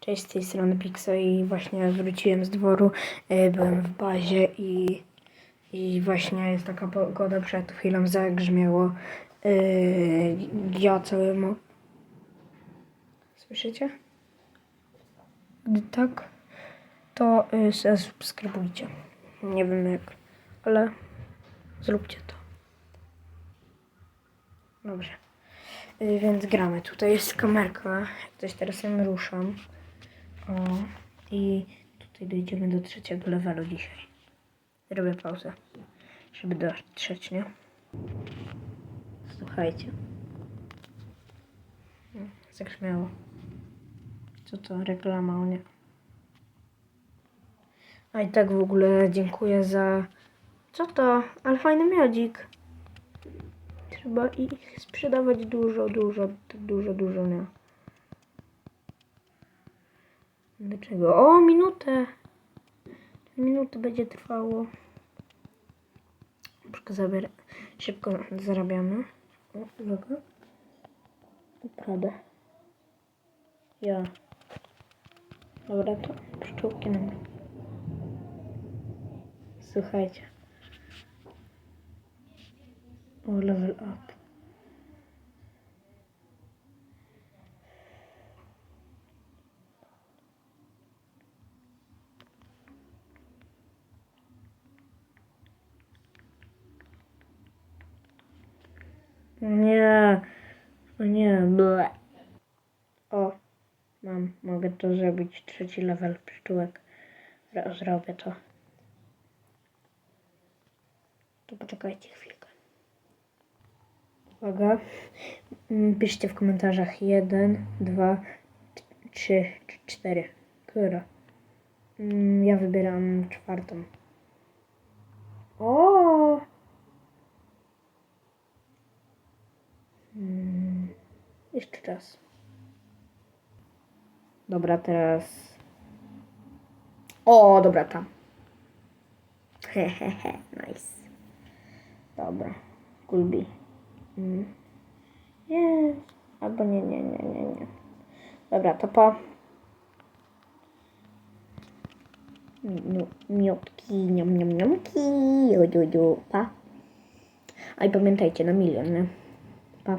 Cześć, z tej strony Pixo i właśnie wróciłem z dworu, e, byłem w bazie i, i właśnie jest taka pogoda, przed chwilą zagrzmiało. E, Ja cały mo... Słyszycie? Gdy tak, to y, zasubskrybujcie. Nie wiem jak, ale zróbcie to. Dobrze. Y, Więc gramy. Tutaj jest kamerka. Jak coś teraz ją ruszam. O. I tutaj dojdziemy do trzeciego levelu dzisiaj. Robię pauzę, żeby dotrzeć, nie? Słuchajcie. Hmm, Zagrzmiało. Co to? Reklama, o nie. A i tak w ogóle dziękuję za... Co to? Ale fajny miodzik. Trzeba ich sprzedawać dużo, dużo, dużo, dużo, nie? Dlaczego? O, minutę! Minutę będzie trwało. Szybko, zabier... Szybko zarabiamy. O, uwaga. Naprawdę. Ja. Dobra, to pszczółki nam. Słuchajcie. O, level up. Nie, o nie, ble. O, mam, mogę to zrobić, trzeci level pszczółek. Ro- Zrobię to. To poczekajcie chwilkę. Uwaga. Mm, Piszcie w komentarzach 1, 2, 3, 4. Która? Mm, Ja wybieram czwartą. O! Mm, Jeszcze czas. Dobra, teraz. O, dobra, tam. Hehehe, nice. Dobra, Gulbi. Mm. Nie, albo nie, nie, nie, nie, nie. Dobra, to pa. No, miotki, niam, niam, niamki, jo, jo, jo, pa. A i pamiętajcie, na milion, nie? Pa.